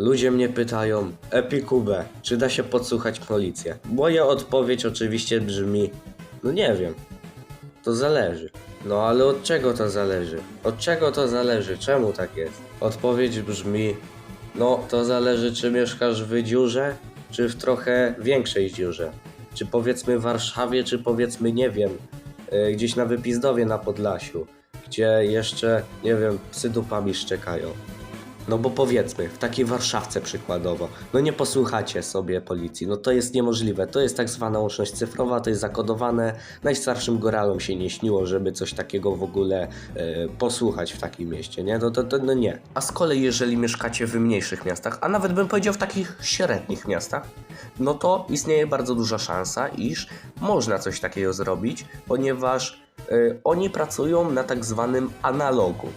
Ludzie mnie pytają, Epikube, czy da się podsłuchać policję? Moja odpowiedź oczywiście brzmi, no nie wiem. To zależy. No ale od czego to zależy? Od czego to zależy? Czemu tak jest? Odpowiedź brzmi, no to zależy czy mieszkasz w dziurze, czy w trochę większej dziurze. Czy powiedzmy w Warszawie, czy powiedzmy nie wiem, y, gdzieś na Wypizdowie na Podlasiu, gdzie jeszcze, nie wiem, psy dupami szczekają. No bo powiedzmy, w takiej Warszawce przykładowo, no nie posłuchacie sobie policji, no to jest niemożliwe. To jest tak zwana łączność cyfrowa, to jest zakodowane. Najstarszym goralom się nie śniło, żeby coś takiego w ogóle e, posłuchać w takim mieście, nie? No to, to no nie. A z kolei, jeżeli mieszkacie w mniejszych miastach, a nawet bym powiedział w takich średnich miastach, no to istnieje bardzo duża szansa, iż można coś takiego zrobić, ponieważ e, oni pracują na tak zwanym analogu.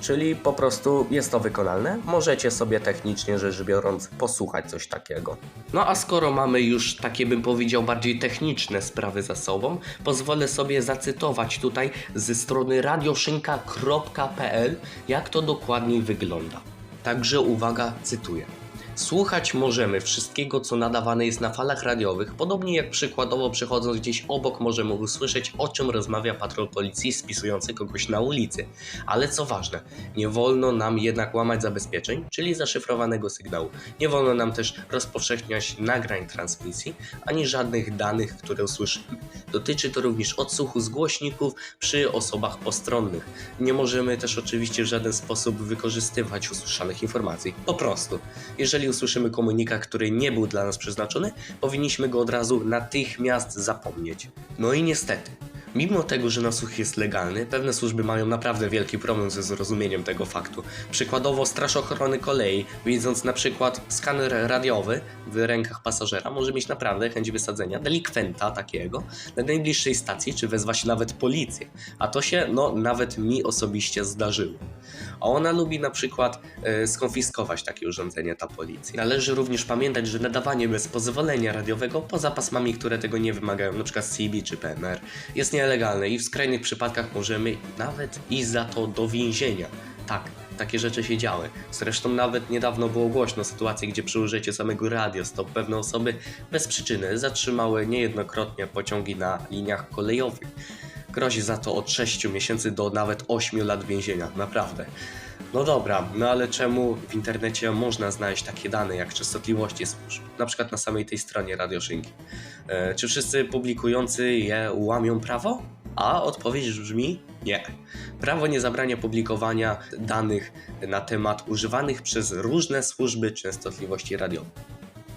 Czyli po prostu jest to wykonalne. Możecie sobie technicznie rzecz biorąc posłuchać coś takiego. No a skoro mamy już takie bym powiedział bardziej techniczne sprawy za sobą, pozwolę sobie zacytować tutaj ze strony radioszynka.pl jak to dokładniej wygląda. Także uwaga, cytuję. Słuchać możemy wszystkiego, co nadawane jest na falach radiowych, podobnie jak przykładowo przechodząc gdzieś obok możemy usłyszeć, o czym rozmawia patrol policji spisujący kogoś na ulicy. Ale co ważne, nie wolno nam jednak łamać zabezpieczeń, czyli zaszyfrowanego sygnału. Nie wolno nam też rozpowszechniać nagrań transmisji, ani żadnych danych, które usłyszymy. Dotyczy to również odsłuchu z głośników przy osobach postronnych. Nie możemy też oczywiście w żaden sposób wykorzystywać usłyszanych informacji. Po prostu, jeżeli usłyszymy komunikat, który nie był dla nas przeznaczony, powinniśmy go od razu natychmiast zapomnieć. No i niestety, Mimo tego, że nasłuch jest legalny, pewne służby mają naprawdę wielki problem ze zrozumieniem tego faktu. Przykładowo Straż Ochrony Kolei, widząc na przykład skaner radiowy w rękach pasażera, może mieć naprawdę chęć wysadzenia delikwenta takiego na najbliższej stacji, czy wezwać nawet policję. A to się, no, nawet mi osobiście zdarzyło. A ona lubi na przykład e, skonfiskować takie urządzenie, ta policja. Należy również pamiętać, że nadawanie bez pozwolenia radiowego, poza pasmami, które tego nie wymagają, np. CB czy PMR, jest nielegalne i w skrajnych przypadkach możemy nawet iść za to do więzienia. Tak, takie rzeczy się działy. Zresztą nawet niedawno było głośno sytuacje, gdzie przy użyciu samego radiostop pewne osoby bez przyczyny zatrzymały niejednokrotnie pociągi na liniach kolejowych. Grozi za to od 6 miesięcy do nawet 8 lat więzienia, naprawdę. No dobra, no ale czemu w internecie można znaleźć takie dane jak częstotliwości służb? Na przykład na samej tej stronie Radioszynki. E, czy wszyscy publikujący je łamią prawo? A odpowiedź brzmi nie. Prawo nie zabrania publikowania danych na temat używanych przez różne służby częstotliwości radiowych.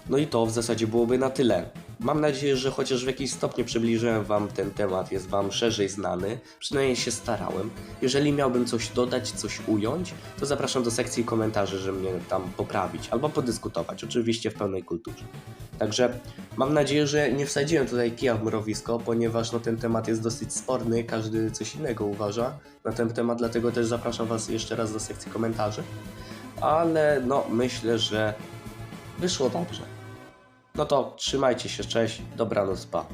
No i to w zasadzie byłoby na tyle. Mam nadzieję, że chociaż w jakimś stopniu przybliżyłem Wam ten temat, jest Wam szerzej znany, przynajmniej się starałem. Jeżeli miałbym coś dodać, coś ująć, to zapraszam do sekcji komentarzy, żeby mnie tam poprawić albo podyskutować, oczywiście w pełnej kulturze. Także mam nadzieję, że nie wsadziłem tutaj kija w mrowisko, ponieważ no, ten temat jest dosyć sporny, każdy coś innego uważa na ten temat, dlatego też zapraszam Was jeszcze raz do sekcji komentarzy. Ale no, myślę, że wyszło dobrze. No to trzymajcie się, cześć, dobranoc, pa.